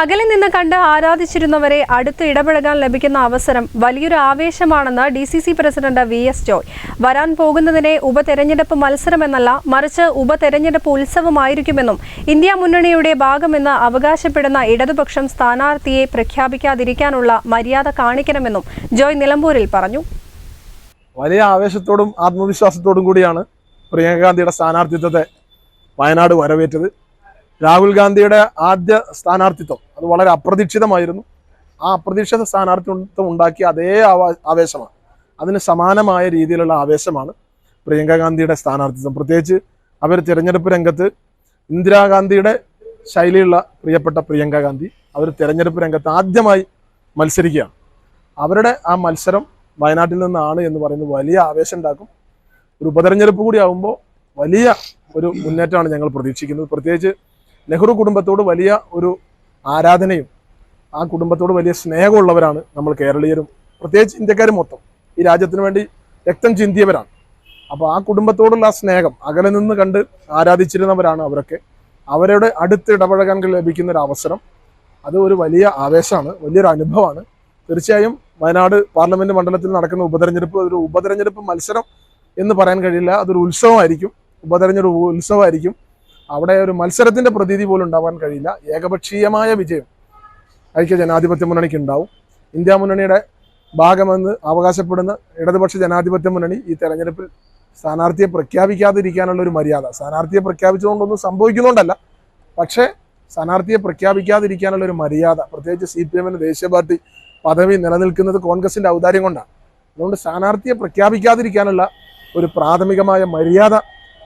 അകലെ നിന്ന് കണ്ട് ആരാധിച്ചിരുന്നവരെ അടുത്ത് ഇടപഴകാൻ ലഭിക്കുന്ന അവസരം വലിയൊരു ആവേശമാണെന്ന് D C C president V S Joy. വരാൻ പോകുന്നതിനെ ഉപതെരഞ്ഞെടുപ്പ് മത്സരമെന്നല്ല മറിച്ച് ഉപതെരഞ്ഞെടുപ്പ് ഉത്സവമായിരിക്കുമെന്നും ഇന്ത്യ മുന്നണിയുടെ ഭാഗമെന്ന് അവകാശപ്പെടുന്ന ഇടതുപക്ഷം സ്ഥാനാർത്ഥിയെ പ്രഖ്യാപിക്കാതിരിക്കാനുള്ള മര്യാദ കാണിക്കണമെന്നും ജോയ് നിലമ്പൂരിൽ പറഞ്ഞു. വലിയ ആവേശത്തോടും ആത്മവിശ്വാസത്തോടും കൂടിയാണ് പ്രിയങ്ക ഗാന്ധിയുടെ സ്ഥാനാർത്ഥിത്വത്തെ വയനാട് വരവേറ്റത്. രാഹുൽ ഗാന്ധിയുടെ ആദ്യ സ്ഥാനാർത്ഥിത്വം. അത് വളരെ അപ്രതീക്ഷിതമായിരുന്നു. ആ അപ്രതീക്ഷിത സ്ഥാനാർത്ഥിത്വം ഉണ്ടാക്കിയ അതേ ആവേശമാണ്. അതിന് സമാനമായ രീതിയിലുള്ള ആവേശമാണ് പ്രിയങ്ക ഗാന്ധിയുടെ സ്ഥാനാർത്ഥിത്വം. പ്രത്യേകിച്ച് അവർ തിരഞ്ഞെടുപ്പ് രംഗത്ത് ഇന്ദിരാഗാന്ധിയുടെ ശൈലിയുള്ള പ്രിയപ്പെട്ട പ്രിയങ്ക ഗാന്ധി അവർ തിരഞ്ഞെടുപ്പ് രംഗത്ത് ആദ്യമായി മത്സരിക്കുകയാണ്. അവരുടെ ആ മത്സരം വയനാട്ടിൽ നിന്നാണ് എന്ന് പറയുന്നത് വലിയ ആവേശം ഉണ്ടാക്കും. ഒരു ഉപതെരഞ്ഞെടുപ്പ് കൂടി ആകുമ്പോൾ വലിയ ഒരു മുന്നേറ്റമാണ് ഞങ്ങൾ പ്രതീക്ഷിക്കുന്നത്. പ്രത്യേകിച്ച് നെഹ്റു കുടുംബത്തോട് വലിയ ഒരു ആരാധനയും ആ കുടുംബത്തോട് വലിയ സ്നേഹമുള്ളവരാണ് നമ്മൾ കേരളീയരും പ്രത്യേകിച്ച് ഇന്ത്യക്കാരും മൊത്തം. ഈ രാജ്യത്തിന് വേണ്ടി രക്തം ചിന്തിയവരാണ്. അപ്പോൾ ആ കുടുംബത്തോടുള്ള ആ സ്നേഹം അകലെ നിന്ന് കണ്ട് ആരാധിച്ചിരുന്നവരാണ് അവരൊക്കെ. അവരുടെ അടുത്ത് ഇടപഴകാൻ ലഭിക്കുന്ന ഒരു അവസരം അത് ഒരു വലിയ ആവേശമാണ് വലിയൊരു അനുഭവമാണ്. തീർച്ചയായും വയനാട് പാർലമെന്റ് മണ്ഡലത്തിൽ നടക്കുന്ന ഉപതെരഞ്ഞെടുപ്പ് ഒരു ഉപതെരഞ്ഞെടുപ്പ് മത്സരം എന്ന് പറയാൻ കഴിയില്ല. അതൊരു ഉത്സവമായിരിക്കും. ഉപതെരഞ്ഞെടുപ്പ് ഉത്സവമായിരിക്കും. അവിടെ ഒരു മത്സരത്തിന്റെ പ്രതീതി പോലും ഉണ്ടാവാൻ കഴിയില്ല. ഏകപക്ഷീയമായ വിജയം ഐക്യ ജനാധിപത്യ മുന്നണിക്ക് ഉണ്ടാവും. ഇന്ത്യ മുന്നണിയുടെ ഭാഗമെന്ന് അവകാശപ്പെടുന്ന ഇടതുപക്ഷ ജനാധിപത്യ മുന്നണി ഈ തെരഞ്ഞെടുപ്പിൽ സ്ഥാനാർത്ഥിയെ പ്രഖ്യാപിക്കാതിരിക്കാനുള്ള ഒരു മര്യാദ. സ്ഥാനാർത്ഥിയെ പ്രഖ്യാപിച്ചുകൊണ്ടൊന്നും സംഭവിക്കുന്നുണ്ടല്ല. പക്ഷേ സ്ഥാനാർത്ഥിയെ പ്രഖ്യാപിക്കാതിരിക്കാനുള്ള ഒരു മര്യാദ. പ്രത്യേകിച്ച് സി പി എമ്മിന് ദേശീയ പാർട്ടി പദവി നിലനിൽക്കുന്നത് കോൺഗ്രസിന്റെ ഔദാര്യം കൊണ്ടാണ് അതുകൊണ്ട് സ്ഥാനാർത്ഥിയെ പ്രഖ്യാപിക്കാതിരിക്കാനുള്ള ഒരു പ്രാഥമികമായ മര്യാദ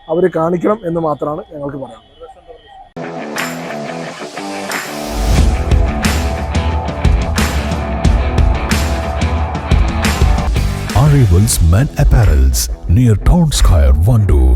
അവർ കാണിക്കണം എന്ന് മാത്രമാണ് ഞങ്ങൾക്ക് പറയാനുള്ളത് Arrivals Men Apparels near Town Square, Vandoor.